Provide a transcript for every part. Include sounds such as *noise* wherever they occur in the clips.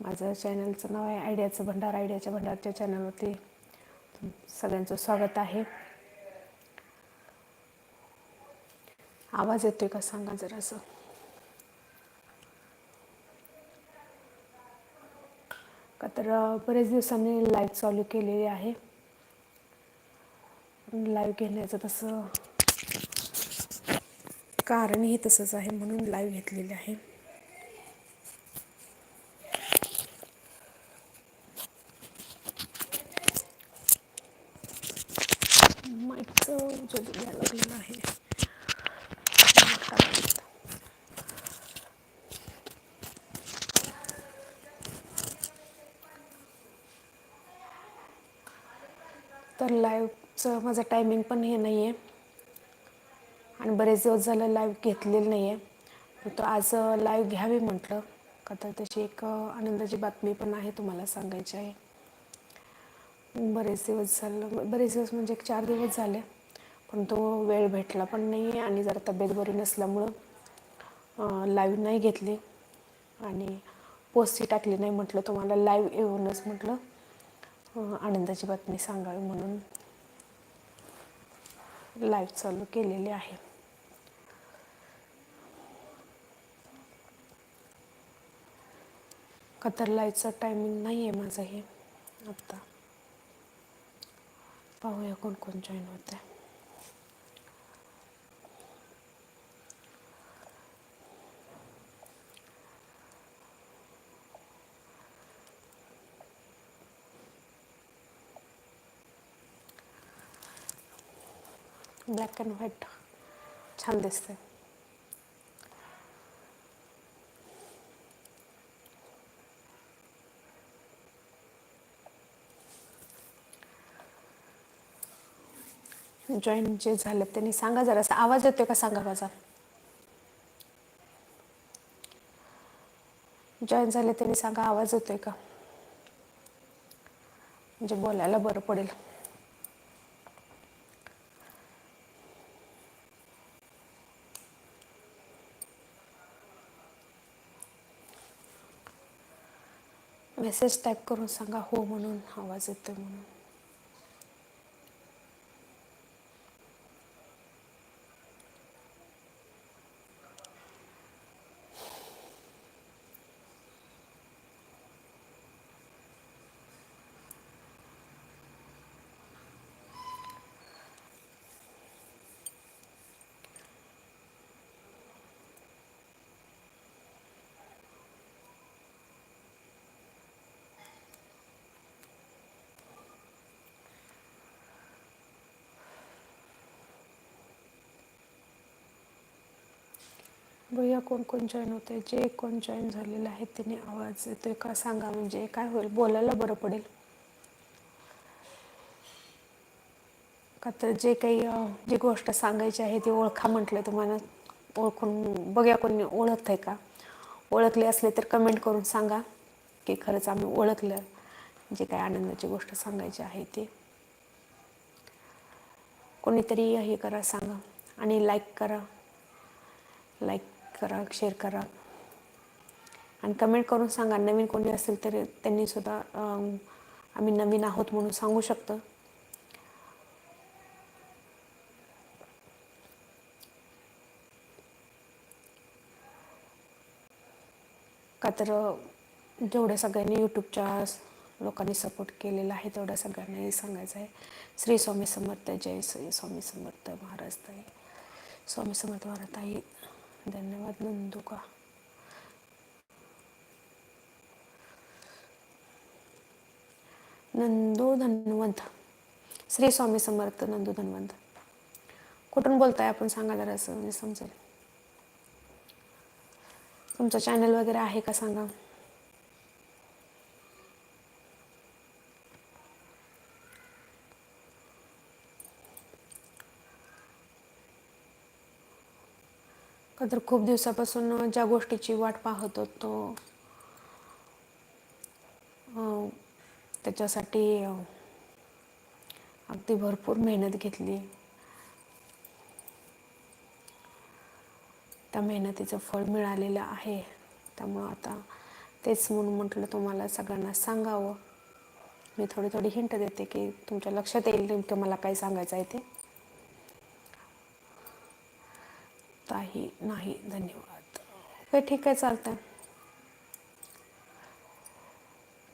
माझं चॅनलचं नाव आहे आयडियाचं भंडार. आयडियाच्या भंडारच्या चॅनलवरती सगळ्यांचं स्वागत आहे. आवाज येतोय का? सांगा जरासं. का तर बरेच दिवसांनी लाईव्ह चालू केलेली आहे. लाईव्ह घेण्याचं तसं कारणही तसंच आहे म्हणून लाईव्ह घेतलेले आहे माईकचं जलू यायला लागलेलं आहे मोठा mic. तर लाईव्हचं माझं टायमिंग पण हे नाही आहे आणि बरेच दिवस झालं लाईव्ह घेतलेलं नाही आहे तर आज लाईव्ह घ्यावी म्हटलं. का तर त्याची एक आनंदाची बातमी पण आहे तुम्हाला सांगायची आहे. बरेच दिवस झालं बरेच दिवस म्हणजे एक चार दिवस झाले. पण तो वेळ भेटला पण नाही आहे आणि जरा तब्येत बरी नसल्यामुळं लाईव्ह नाही घेतली. आणि पोस्टही टाकली नाही म्हटलं. तुम्हाला लाईव्ह येऊनच म्हटलं. आनंदाची बातमी सांगावी म्हणून लाईव्ह चालू केलेली आहे. कतर लाईव्हचं टायमिंग नाही आहे माझं हे. आत्ता पाहूया कोण कोण जॉईन होत आहे ब्लॅक अँड व्हाईट. छान दिसते जॉईन जे झाले त्यांनी सांगा जरा. आवाज येतोय का सांगा माझा? जॉईन झाले त्यांनी सांगा आवाज येतोय का? म्हणजे बोलायला बरं पडेल. मेसेज टाईप करून सांगा हो म्हणून आवाज येतो म्हणून. भैया कोण कोण जॉईन होते जे कोण जॉईन झालेलं आहे त्याने आवाज येतोय का सांगा म्हणजे काय होईल? बोलायला बरं पडेल. का तर जे काही जी गोष्ट सांगायची आहे ती ओळखा म्हटलं तुम्हाला. ओळखून बघूया कोणी ओळखत आहे का? ओळखले असले तर कमेंट करून सांगा की खरंच आम्ही ओळखलं. जे काही आनंदाची गोष्ट सांगायची आहे ते. कोणीतरी हे करा सांगा. आणि लाईक करा. लाईक करा शेअर करा. आणि कमेंट करून सांगा नवीन कोणी असेल तर त्यांनी सुद्धा आम्ही नवीन आहोत म्हणून सांगू शकतो. का तर जेवढ्या सगळ्यांनी यूट्यूबच्या लोकांनी सपोर्ट केलेला आहे तेवढ्या सगळ्यांनाही सांगायचं आहे. श्री स्वामी समर्थ जय श्री स्वामी समर्थ महाराज ताई. स्वामी समर्थ महाराज ताई धन्यवाद नंदू का? नंदू धन्वंत. श्री स्वामी समर्थ नंदू धन्वंत. कुठून बोलताय आपण? सांगा जरा असं म्हणजे समजेल. तुमचं चॅनल वगैरे आहे का? सांगा. तर खूप दिवसापासून ज्या गोष्टीची वाट पाहत होतो त्याच्यासाठी अगदी भरपूर मेहनत घेतली. त्या मेहनतीचं फळ मिळालेलं आहे. त्यामुळं आता तेच म्हणून म्हटलं तुम्हाला सगळ्यांना सांगावं. मी थोडी थोडी हिंट देते की तुमच्या लक्षात येईल नेमकं मला काय सांगायचं आहे ते. नाही नाही धन्यवाद. ओके ठीक आहे चालतंय.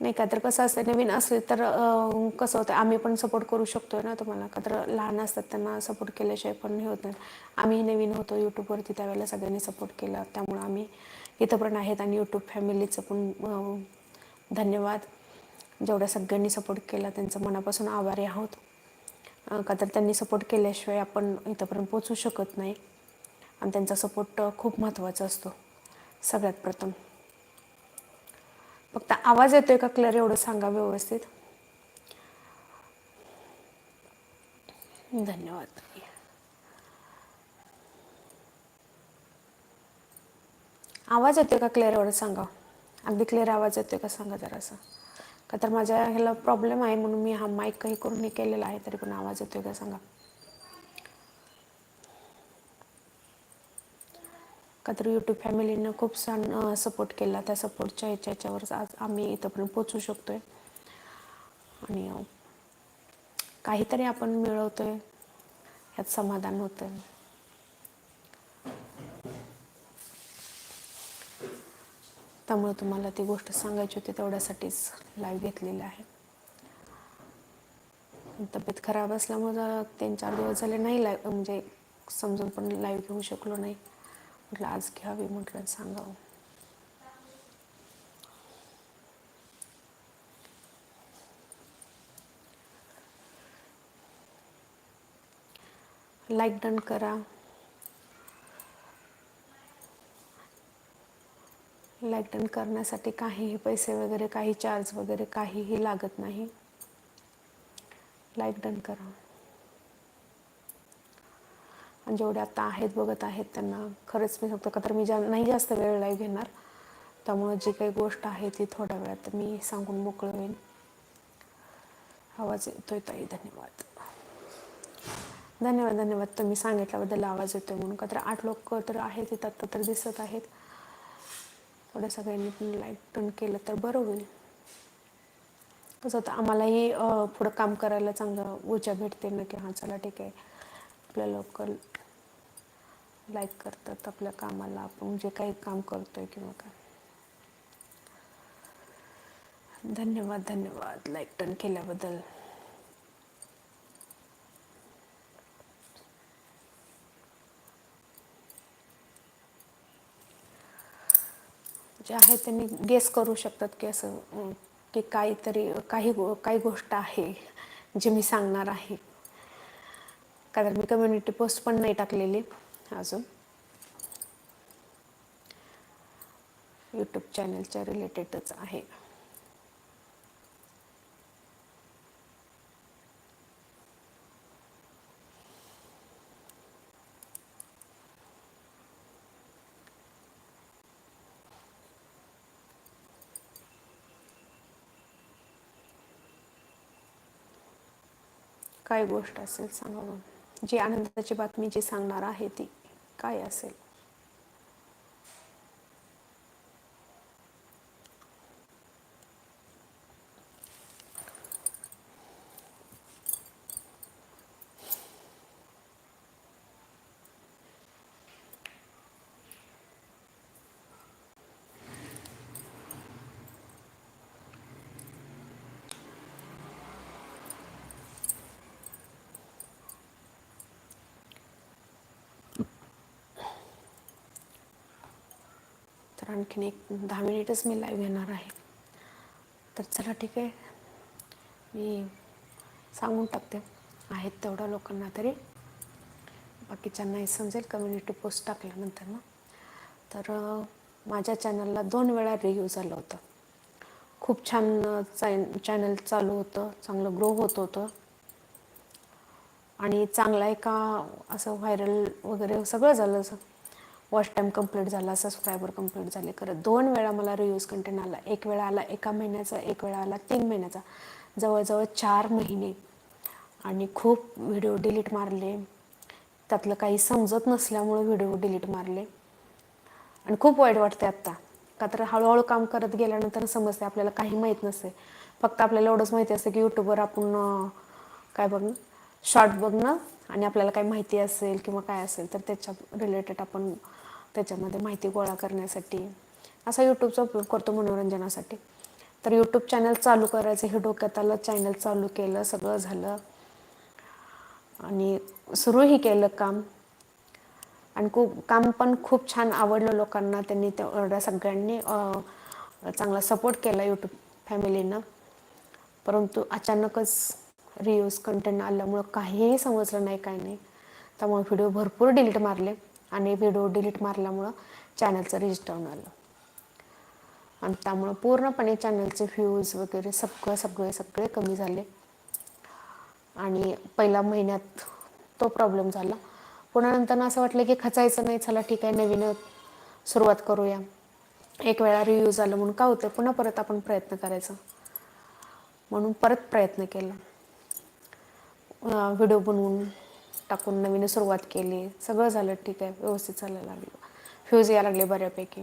नाही का तर कसं असतं नवीन असले तर कसं होतं आम्ही पण सपोर्ट करू शकतोय ना तुम्हाला. का तर लहान असतात त्यांना सपोर्ट केल्याशिवाय पण हे होत नाही. आम्ही नवीन होतो यूट्यूबवरती त्यावेळेला सगळ्यांनी सपोर्ट केला. त्यामुळं आम्ही इथं पण आहेत आणि यूट्यूब फॅमिलीचं पण धन्यवाद. जेवढ्या सगळ्यांनी सपोर्ट केला त्यांचं मनापासून आभारी आहोत. का तर त्यांनी सपोर्ट केल्याशिवाय आपण इथंपर्यंत पोचू शकत नाही. आणि त्यांचा सपोर्ट खूप महत्त्वाचा असतो. सगळ्यात प्रथम. फक्त आवाज येतोय का क्लिअर एवढं सांगा व्यवस्थित. धन्यवाद. आवाज येतोय का क्लिअर एवढं सांगा. अगदी क्लिअर आवाज येतोय का? सांगा जरासं. का तर माझ्या ह्याला प्रॉब्लेम आहे म्हणून मी हा माईक काही करून हे केलेला आहे तरी पण आवाज येतोय का? सांगा. का तर यूट्यूब फॅमिलीनं खूप छान सपोर्ट केला. त्या सपोर्टच्या ह्याच्या ह्याच्यावरच आज आम्ही इथंपर्यंत पोचू शकतो आहे आणि काहीतरी आपण मिळवतोय ह्यात समाधान होतं त्यामुळे तुम्हाला ती गोष्ट सांगायची होती तेवढ्यासाठीच लाईव्ह घेतलेलं आहे. तब्येत खराब असल्यामुळं तीन चार दिवस झाले नाही लाईव्ह म्हणजे समजून पण लाईव्ह घेऊ शकलो नाही. म्हटलं आज घ्यावी म्हटलं सांगावं. लाईक डन करा. लाईक डन करण्यासाठी काहीही पैसे वगैरे काही चार्ज वगैरे काहीही लागत नाही. लाईक डन करा. आणि जेवढे आत्ता आहेत बघत आहेत त्यांना खरंच मी सांगतो का तर मी जा नाही जास्त वेळ लाईव्ह घेणार. त्यामुळं जी काही गोष्ट आहे ती थोड्या वेळात मी सांगून मोकळं होईन. आवाज येतोय ताई धन्यवाद. धन्यवाद धन्यवाद. तुम्ही सांगितल्याबद्दल आवाज येतोय म्हणून. का तर आठ लोक तर आहेत इथं आत्ता तर दिसत आहेत. थोड्या सगळ्यांनी पण लाईक टर्न केलं तर बरं होईल. कसं होतं आम्हालाही पुढं काम करायला चांगलं ऊर्जा भेटते ना की हां चला ठीक आहे. आपल्या लवकर लाईक करतात आपल्या कामाला आपण जे काही काम करतोय किंवा काय. धन्यवाद धन्यवाद. लाईक टर्न केल्याबद्दल. जे आहे त्यांनी गेस करू शकतात की असं की काहीतरी काही काही गोष्ट आहे जे मी सांगणार आहे. कारण मी कम्युनिटी पोस्ट पण नाही टाकलेली. अजून. यूट्यूब चॅनलच्या रिलेटेडच आहे. काय गोष्ट असेल सांगा मग जी आनंदाची बातमी जी सांगणार आहे ती. काय असेल? तर आणखीन एक दहा मिनिटच मी लाईव्ह घेणार आहे. तर चला ठीक आहे. मी सांगून टाकते. आहेत तेवढ्या लोकांना तरी. बाकीच्यांनाही समजेल कम्युनिटी पोस्ट टाकल्यानंतर ना. तर माझ्या चॅनलला दोन वेळा रिव्ह्यू झालं होतं. खूप छान चॅन चॅनल चालू होतं. चांगलं ग्रो होत होतं. आणि चांगला का असं व्हायरल वगैरे सगळं झालं असं. वॉच टाईम कंप्लीट झाला सबस्क्रायबर कंप्लीट झाले खरं दोन वेळा मला रिव्ह्यूज कंटेंट आला. एक वेळा आला एका महिन्याचा एक वेळा आला तीन महिन्याचा. जवळजवळ चार महिने. आणि खूप व्हिडिओ डिलीट मारले. त्यातलं काही समजत नसल्यामुळे व्हिडिओ डिलीट मारले. आणि खूप वाईट वाटते आत्ता. का तर हळूहळू काम करत गेल्यानंतर समजते आपल्याला काही माहीत नसते फक्त आपल्याला एवढंच माहिती असतं की यूट्यूबवर आपण काय बघणं शॉर्ट बघणं आणि आपल्याला काही माहिती असेल किंवा काय असेल तर त्याच्या रिलेटेड आपण त्याच्यामध्ये माहिती गोळा करण्यासाठी. असा यूट्यूबचा उपयोग करतो मनोरंजनासाठी. तर यूट्यूब चॅनल चालू करायचं हे डोक्यात आलं चॅनल चालू केलं सगळं झालं. आणि सुरूही केलं काम. आणि खूप काम पण खूप छान आवडलं लोकांना त्यांनी तेवढ्या सगळ्यांनी चांगला सपोर्ट केला यूट्यूब फॅमिलीनं परंतु अचानकच रियूज कंटेंट आल्यामुळं काहीही समजलं नाही काय नाही. त्यामुळे व्हिडिओ भरपूर डिलीट मारले. आणि व्हिडिओ डिलीट मारल्यामुळं चॅनलचं रीच डाऊन आलं. आणि त्यामुळं पूर्णपणे चॅनलचे व्ह्यूज वगैरे सगळं सगळे सगळे कमी झाले. आणि पहिल्या महिन्यात तो प्रॉब्लेम झाला. पुन्हा नंतर असं वाटलं की खचायचं नाही चला ठीक आहे नवीन सुरुवात करूया. एक वेळा रिव्ह्यूज आलं म्हणून का होतं पुन्हा परत आपण प्रयत्न करायचा. म्हणून परत प्रयत्न केला. व्हिडिओ बनवून. टाकून नवीन सुरुवात केली. सगळं झालं ठीक आहे. व्यवस्थित चालायला लागलं. फ्यूज यायला लागले बऱ्यापैकी.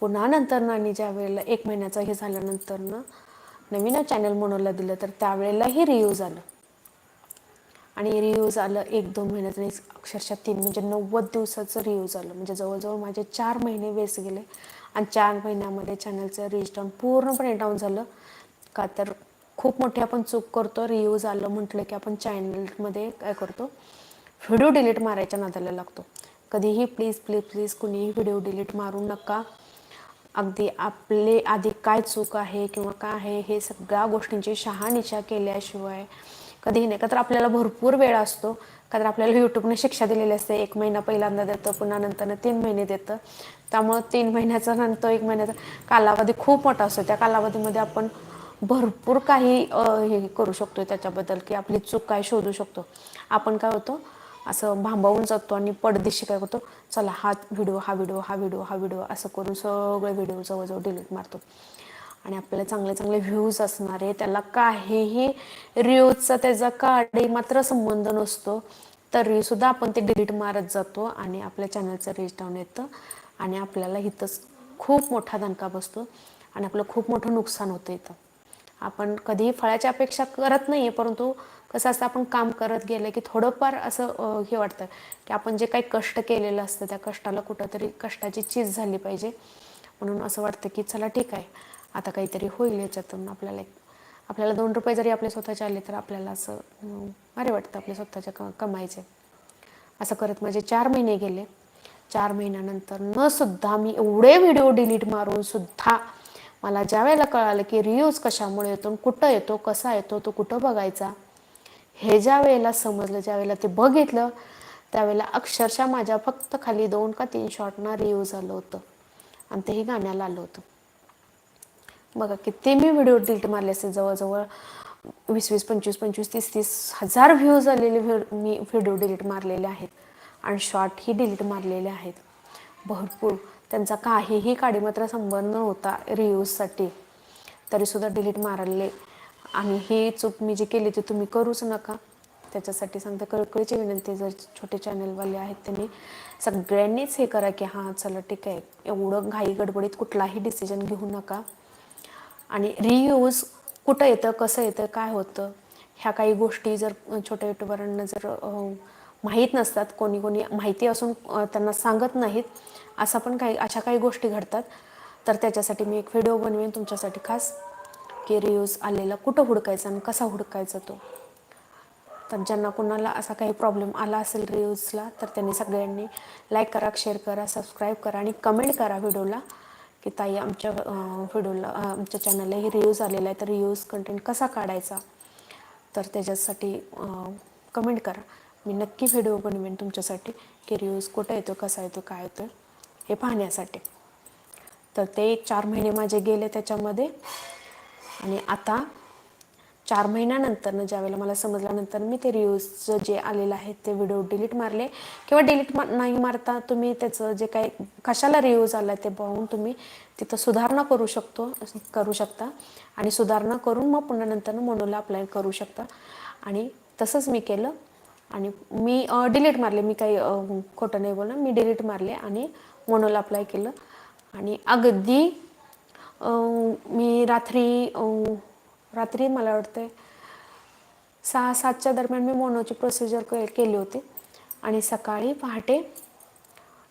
पुन्हा नंतर ना आणि ज्या वेळेला एक महिन्याचं हे झाल्यानंतर ना नवीन चॅनल म्हणूला दिलं तर त्यावेळेलाही रिव्ह्यूज आलं. आणि रिव्ह्यूज आलं एक दोन महिन्यात आणि अक्षरशः तीन म्हणजे नव्वद दिवसाचं रियूज आलं. म्हणजे जवळजवळ माझे चार महिने वेस्ट गेले. आणि चार महिन्यामध्ये चॅनलचं रीच डाऊन पूर्णपणे डाऊन झालं. का तर खूप मोठी आपण चूक करतो रियूज आलं म्हटलं की आपण चॅनलमध्ये काय करतो? व्हिडिओ डिलीट मारायच्या नादाला लागतो. कधीही प्लीज प्लीज प्लीज कुणीही व्हिडिओ डिलीट मारू नका. अगदी आपले आधी काय चूक आहे किंवा काय आहे हे सगळ्या गोष्टींची शहानिशा केल्याशिवाय कधीही नाही. का तर आपल्याला भरपूर वेळ असतो. का तर आपल्याला यूट्यूबने शिक्षा दिलेली असते. एक महिना पहिल्यांदा देतं पुन्हा नंतर तीन महिने देतं. त्यामुळं तीन महिन्याचा नंतर एक महिन्याचा कालावधी खूप मोठा असतो. त्या कालावधीमध्ये आपण भरपूर काही हे करू शकतो त्याच्याबद्दल की आपली चूक काय शोधू शकतो. आपण काय होतो असं भांबावून जातो आणि पडदेशी काय करतो चला हा व्हिडिओ हा व्हिडिओ हा व्हिडिओ हा व्हिडिओ असं करून सगळे व्हिडिओ जवळजवळ डिलीट मारतो. आणि आपल्याला चांगले चांगले व्ह्यूज असणारे त्याला काहीही रिव्ह्यूजचा त्याचा काडी मात्र संबंध नसतो तरीसुद्धा आपण ते डिलीट मारत जातो आणि आपल्या चॅनलचं रीच डाऊन येतं आणि आपल्याला इथंच खूप मोठा दणका बसतो आणि आपलं खूप मोठं नुकसान होतं इथं. आपण कधीही फळाची अपेक्षा करत नाही आहे परंतु कसं असतं आपण काम करत गेलं की थोडंफार असं हे वाटतं की आपण जे काही कष्ट केलेलं असतं त्या कष्टाला कुठंतरी कष्टाची चीज झाली पाहिजे. म्हणून असं वाटतं की चला ठीक आहे आता काहीतरी होईल याच्यातून आपल्याला एक आपल्याला दोन रुपये जरी आपले स्वतःचे आले तर आपल्याला असं अं, भारी वाटतं आपले स्वतःचे क कमायचे असं करत माझे चार महिने गेले. चार महिन्यानंतर न सुद्धा मी एवढे व्हिडिओ डिलीट मारून सुद्धा मला ज्या वेळेला कळालं की रियूज कशामुळे येतो कुठं येतो कसा येतो तो कुठं बघायचा? हे ज्या वेळेला समजलं ज्या वेळेला ते बघितलं त्यावेळेला अक्षरशः माझ्या फक्त खाली दोन का तीन शॉर्टना रिव्ह्यूज आलं होतं. आणि तेही गाण्याला आलं होतं. बघा किती मी व्हिडिओ डिलीट मारले असते जवळजवळ वीस वीस पंचवीस पंचवीस तीस तीस हजार व्ह्यूज आलेले मी व्हिडिओ डिलीट मारलेले आहेत. आणि शॉर्टही डिलीट मारलेले आहेत. भरपूर. त्यांचा काहीही काडीमात्र संबंध नव्हता रियूजसाठी. तरीसुद्धा डिलीट मारले. आणि ही चूक मी जी केली ती तुम्ही करूच नका. त्याच्यासाठी सांगते कळकळीची विनंती जर छोटे चॅनलवाले आहेत त्यांनी सगळ्यांनीच हे करा की हां चला ठीक आहे. एवढं घाई गडबडीत कुठलाही डिसिजन घेऊ नका. आणि रियूज कुठं येतं कसं येतं काय होतं ह्या काही गोष्टी जर छोट्या युट्यूबरांना जर माहीत नसतात कोणी कोणी माहिती असून त्यांना सांगत नाहीत. असं पण काही अशा काही गोष्टी घडतात. तर त्याच्यासाठी मी एक व्हिडिओ बनवेन तुमच्यासाठी खास. की रियूज आलेला कुठं हुडकायचा आणि कसा हुडकायचा तो. तर ज्यांना कोणाला असा काही प्रॉब्लेम आला असेल रिव्ह्यूजला तर त्यांनी सगळ्यांनी लाईक करा शेअर करा सबस्क्राईब करा आणि कमेंट करा व्हिडिओला की ताई आमच्या व्हिडिओला आमच्या चॅनलला हे रिव्ह्यूज आलेला आहे. तर रिव्ह्यूज कंटेंट कसा काढायचा? तर त्याच्यासाठी कमेंट करा. मी नक्की व्हिडिओ बनवेन तुमच्यासाठी. की रिव्ह्यूज कुठं येतो कसा येतो काय येतो हे पाहण्यासाठी. तर ते चार महिने माझे गेले त्याच्यामध्ये. आणि आता चार महिन्यानंतर ज्यावेळेला मला समजल्यानंतर मी ते रिव्ह्यूजचं जे आलेलं आहे ते व्हिडिओ डिलीट मारले. किंवा डिलीट नाही मारता तुम्ही त्याचं जे काही कशाला रिव्ह्यूज आला ते पाहून तुम्ही तिथं सुधारणा करू शकतो करू शकता. आणि सुधारणा करून मग पुन्हा नंतर मोनोला अप्लाय करू शकता. आणि तसंच मी केलं. आणि मी डिलीट मारले. मी काही खोटं नाही बोलणं मी डिलीट मारले आणि मोनोला अप्लाय केलं. आणि अगदी मी रात्री रात्री मला वाटते सहा सातच्या दरम्यान मी मोनोची प्रोसिजर के केली होती. आणि सकाळी पहाटे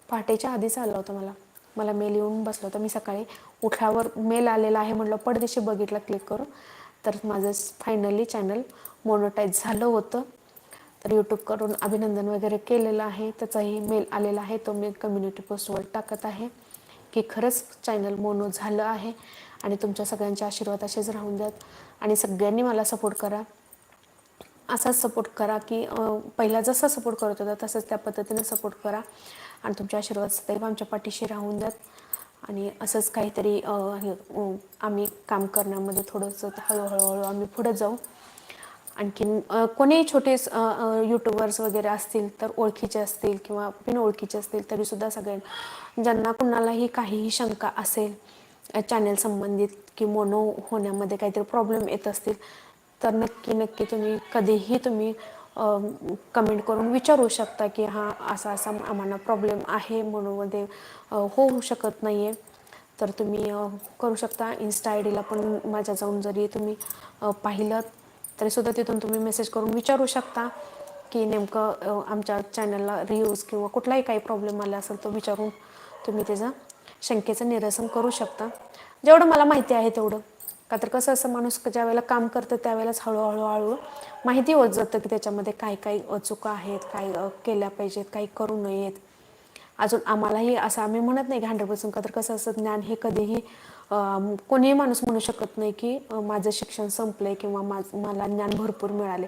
पहाटेच्या आधीच आलं होतं मला. मला मेल येऊन बसलं होतं. मी सकाळी उठल्यावर मेल आलेला आहे म्हटलं पडदेशी बघितलं क्लिक करून. तर माझं फायनली चॅनल मोनोटाईज झालं होतं. तर यूट्यूबकडून अभिनंदन वगैरे केलेलं आहे. त्याचाही मेल आलेला आहे. तो मी कम्युनिटी पोस्टवर टाकत आहे की खरंच चॅनल मोनो झालं आहे आणि तुमच्या सगळ्यांच्या आशीर्वाद असेच राहून द्यात आणि सगळ्यांनी मला सपोर्ट करा. असाच सपोर्ट करा की पहिला जसा सपोर्ट करत होता तसंच त्या पद्धतीनं सपोर्ट करा. आणि तुमचे आशीर्वाद सदैव आमच्या पाठीशी राहून द्यात आणि असंच काहीतरी हे, आम्ही काम करण्यामध्ये थोडंसं हळूहळू आम्ही पुढे जाऊ. आणखीन कोणीही छोटे यूट्यूबर्स वगैरे असतील तर ओळखीचे असतील किंवा बिन ओळखीचे असतील तरीसुद्धा सगळे ज्यांना कुणालाही काहीही शंका असेल चॅनेल संबंधित की मोनो होण्यामध्ये काहीतरी प्रॉब्लेम येत असतील तर नक्की नक्की तुम्ही कधीही तुम्ही कमेंट करून विचारू शकता की हा असा असा आम्हाला प्रॉब्लेम आहे मोनोमध्ये होऊ शकत नाही आहे तर तुम्ही करू शकता. इन्स्टा आय डीला पण माझ्या जाऊन जरी तुम्ही पाहिलं तरीसुद्धा तिथून तुम्ही मेसेज करून विचारू शकता की नेमकं आमच्या चॅनलला रिव्ह्यूज किंवा कुठलाही काही प्रॉब्लेम आला असेल तो विचारून तुम्ही त्याचं शंकेचं निरसन करू शकता. जेवढं मला माहिती आहे तेवढं. का तर कसं असं माणूस ज्या वेळेला काम करतं त्यावेळेलाच हळूहळू हळू माहिती होत जातं की त्याच्यामध्ये काय काय अ, चुका आहेत काय केल्या पाहिजेत काही करू नयेत. अजून आम्हालाही असं आम्ही म्हणत नाही की हंड्रेड पर्सेंट का तर कसं असं ज्ञान हे कधीही कोणीही माणूस म्हणू शकत नाही की माझं शिक्षण संपलंय किंवा माझ मला ज्ञान भरपूर मिळाले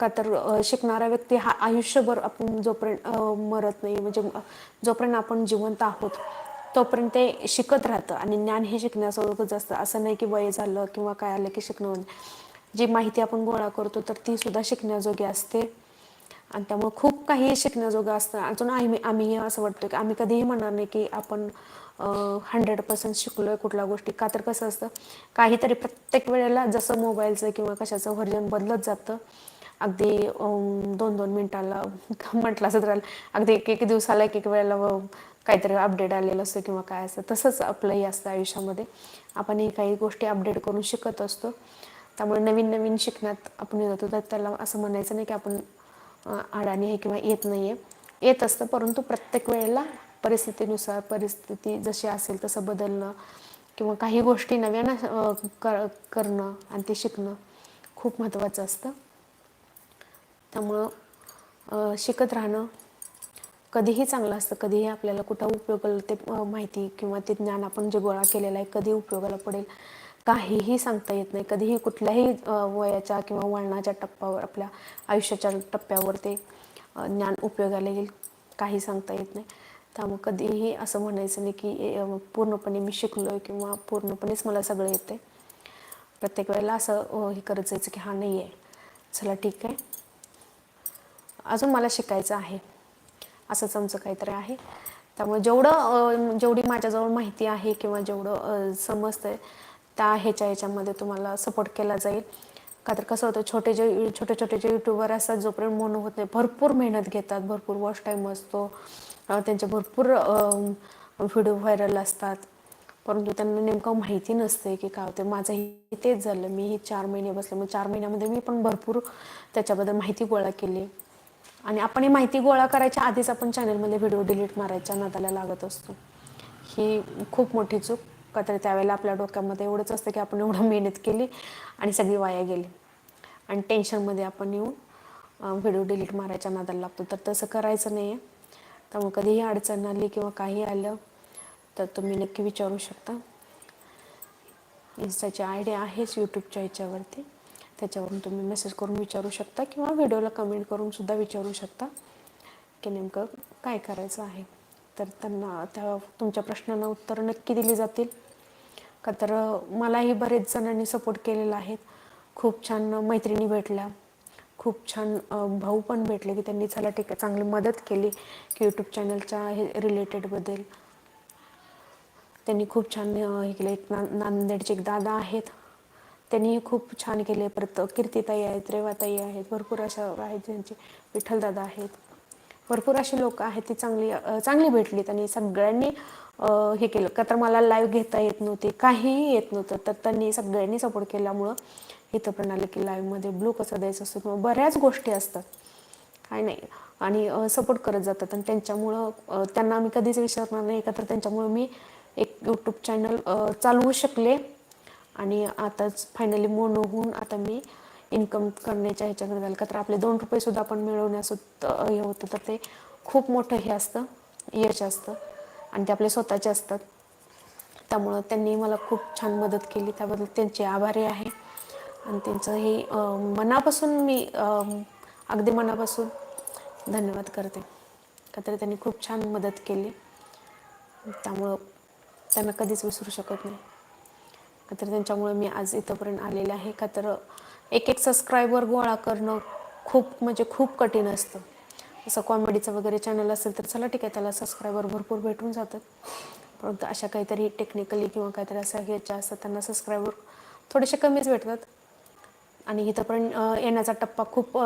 का तर शिकणारा व्यक्ती हा आयुष्यभर आपण जोपर्यंत मरत नाही म्हणजे जोपर्यंत आपण जिवंत आहोत तोपर्यंत ते शिकत राहतं. आणि ज्ञान हे शिकण्यासोबतच असतं. असं नाही की वय झालं किंवा काय आलं की शिकणं जी माहिती आपण गोळा करतो तर ती सुद्धा शिकण्याजोगी असते. आणि त्यामुळे खूप काही शिकण्याजोगं असतं. अजून आम्ही आम्ही असं वाटतं की आम्ही कधीही म्हणणार नाही की आपण हंड्रेड पर्सेंट शिकलो आहे कुठल्या गोष्टी. का तर कसं असतं काहीतरी प्रत्येक वेळेला जसं मोबाईलचं किंवा कशाचं व्हर्जन बदलत जातं अगदी दोन दोन मिनिटाला *laughs* म्हटलं असं तर अगदी एक एक दिवसाला एक एक वेळेला व काहीतरी अपडेट आलेलं असतं किंवा काय असतं. तसंच आपलंही असतं आयुष्यामध्ये. आपणही काही गोष्टी अपडेट करून शिकत असतो. त्यामुळे नवीन नवीन शिकण्यात आपण येत होतो. तर त्याला असं म्हणायचं नाही की आपण अडाणी आहे किंवा येत नाही आहे येत असतं परंतु प्रत्येक वेळेला परिस्थितीनुसार परिस्थिती जशी असेल तसं बदलणं किंवा काही गोष्टी नव्यानं कर करणं आणि ते शिकणं खूप महत्त्वाचं असतं. त्यामुळं शिकत राहणं कधीही चांगलं असतं. कधीही आपल्याला कुठं उपयोगाला ते माहिती किंवा ते ज्ञान आपण जे गोळा केलेलं आहे कधी उपयोगाला पडेल काहीही सांगता येत नाही. कधीही कुठल्याही वयाच्या किंवा वळणाच्या टप्प्यावर आपल्या आयुष्याच्या टप्प्यावर ते ज्ञान उपयोगाला येईल काही सांगता येत नाही. त्यामुळे कधीही असं म्हणायचं नाही की पूर्णपणे मी शिकलो आहे किंवा पूर्णपणेच मला सगळं येतं प्रत्येक वेळेला असं हे करत जायचं की हा नाही आहे चला ठीक आहे. अजून मला शिकायचं आहे. असंच आमचं काहीतरी आहे. त्यामुळे जेवढं जेवढी माझ्याजवळ माहिती आहे किंवा जेवढं समजतं आहे त्या ह्याच्या ह्याच्यामध्ये तुम्हाला सपोर्ट केला जाईल. का तर कसं होतं छोटे जे छोटे छोटे जे युट्यूबर असतात जोपर्यंत मोनो होत नाही भरपूर मेहनत घेतात भरपूर वॉश टाईम असतो. त्यांचे भरपूर व्हिडिओ व्हायरल असतात. परंतु त्यांना नेमकं माहिती नसते की काय होते माझंही तेच झालं. मीही चार महिने बसले. मग चार महिन्यामध्ये मी पण भरपूर त्याच्याबद्दल माहिती गोळा केली. आणि आपण ही माहिती गोळा करायच्या आधीच आपण चॅनलमध्ये व्हिडिओ डिलीट मारायच्या नादाला लागत असतो. ही खूप मोठी चूक. का तर त्यावेळेला आपल्या डोक्यामध्ये एवढंच असतं की आपण एवढं मेहनत केली आणि सगळी वाया गेली. आणि टेन्शनमध्ये आपण येऊन व्हिडिओ डिलीट मारायच्या नादाला लागतो. तर तसं करायचं नाही आहे त्यामुळे कधीही अडचण आली किंवा काही आलं तर तुम्ही नक्की विचारू शकता. इन्स्टाची आय डी आहेच यूट्यूबच्या ह्याच्यावरती त्याच्यावरून तुम्ही मेसेज करून विचारू शकता किंवा व्हिडिओला कमेंट करून सुद्धा विचारू शकता की नेमकं काय करायचं आहे. तर त्यांना त्या तुमच्या प्रश्नांना उत्तरं नक्की दिली जातील. का तर मलाही बरेच जणांनी सपोर्ट केलेला आहे खूप छान मैत्रिणी भेटल्या. खूप छान भाऊ पण भेटले की त्यांनी चला ठीक आहे चांगली मदत केली की यूट्यूब चॅनलच्या हे रिलेटेडबद्दल त्यांनी खूप छान हे केलं. एक ना नांदेडचे एक दादा आहेत. त्यांनीही खूप छान केले. परत कीर्तिताई आहेत रेवाताई आहेत भरपूर अशा आहेत ज्यांचे विठ्ठलदादा आहेत. भरपूर अशी लोक आहेत ती चांगली चांगली भेटली. आणि सगळ्यांनी हे केलं. का तर मला लाईव्ह घेता येत नव्हते काहीही येत नव्हतं. तर त्यांनी सगळ्यांनी सपोर्ट केल्यामुळं इथं पण आलं की लाईव्हमध्ये ब्लू कसं द्यायचं असतो किंवा बऱ्याच गोष्टी असतात. काय नाही. आणि सपोर्ट करत जातात. आणि त्यांच्यामुळं त्यांना मी कधीच विसरणार नाही. एकत्र त्यांच्यामुळं मी एक यूट्यूब चॅनल चालवू शकले. आणि आताच फायनली मोनो होऊन आता मी इन्कम करण्याच्या ह्याच्याकडे झालं का तर आपले दोन रुपयेसुद्धा आपण मिळवण्यास हे होतं. तर ते खूप मोठं हे असतं. यश असतं. आणि ते आपले स्वतःचे असतात. त्यामुळं त्यांनी मला खूप छान मदत केली. त्याबद्दल त्यांचे आभारी आहे. आणि त्यांचं हे मनापासून मी अगदी मनापासून धन्यवाद करते. का त्यांनी खूप छान मदत केली. त्यामुळं त्यांना कधीच विसरू शकत नाही. का तर त्यांच्यामुळे मी आज इथंपर्यंत आलेले आहे. का तर एक एक सबस्क्रायबर गोळा करणं खूप म्हणजे खूप कठीण असतं. जसं कॉमेडीचं वगैरे चॅनल असेल तर चला ठीक आहे त्याला सबस्क्रायबर भरपूर भेटून जातात. परंतु अशा काहीतरी टेक्निकली किंवा काहीतरी असं घ्यायच्या असतात त्यांना सबस्क्रायबर थोडेसे कमीच भेटतात. आणि इथं पण येण्याचा टप्पा खूप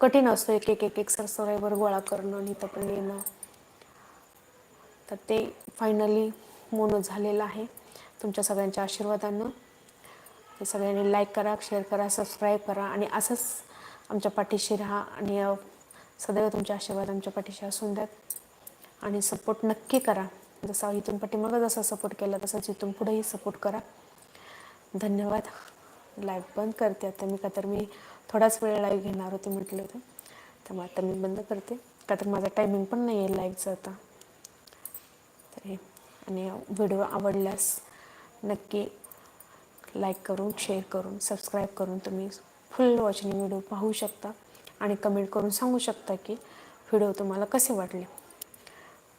कठीण असतो. एक एक एक एक सबस्क्रायबर गोळा करणं आणि पण येणं. तर ते फायनली मोनो झालेलं आहे. तुमच्या सगळ्यांच्या आशीर्वादानं. ते सगळ्यांनी लाईक करा शेअर करा सबस्क्राईब करा आणि असंच आमच्या पाठीशी राहा आणि सदैव तुमचे आशीर्वाद आमच्या पाठीशी असून द्यात. आणि सपोर्ट नक्की करा. जसा इथून पाठीमागं जसा सपोर्ट केला तसाच इथून पुढेही सपोर्ट करा. धन्यवाद. लाईव्ह बंद करते. आता मी का तर मी थोडाच वेळ लाईव्ह घेणार होते म्हटलं होतं. त्यामुळे आता मी बंद करते. का तर माझा टायमिंग पण नाही आहे लाईव्हचं आता. तर हे. आणि व्हिडिओ आवडल्यास नक्की लाईक करून शेअर करून सबस्क्राईब करून तुम्ही फुल वॉचिंग व्हिडिओ पाहू शकता. आणि कमेंट करून सांगू शकता की व्हिडिओ तुम्हाला कसे वाटले.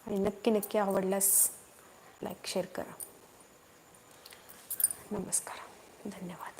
आणि नक्की नक्की आवडल्यास लाईक शेअर करा. नमस्कार. धन्यवाद.